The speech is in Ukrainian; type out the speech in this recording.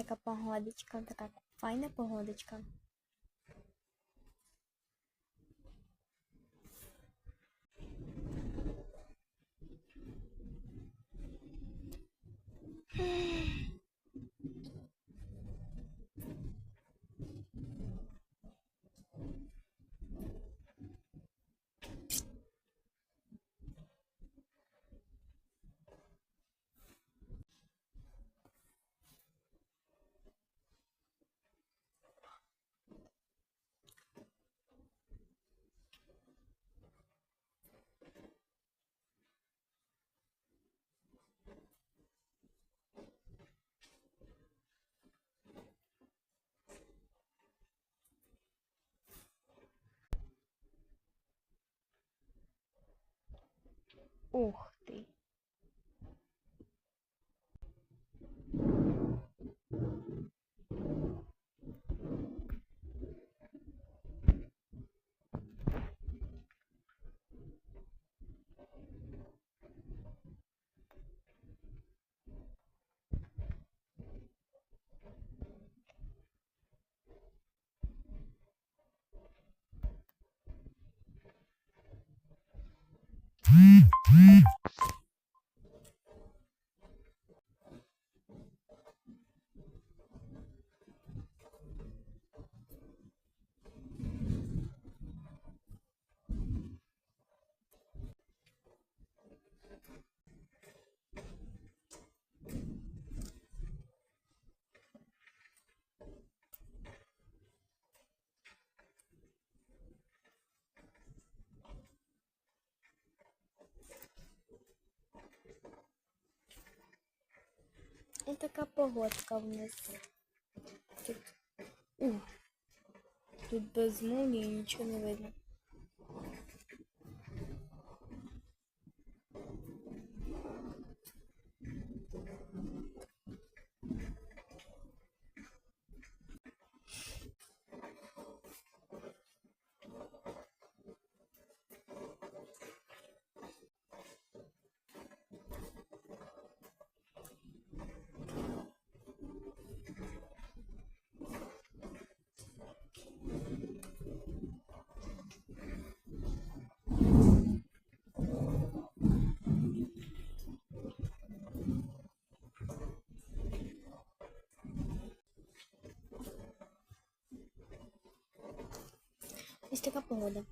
така погодочка, така файна погодочка. Ух ти. І така погодка в нас. Тут, ух, тут без молнії нічого не видно. Ось така погода.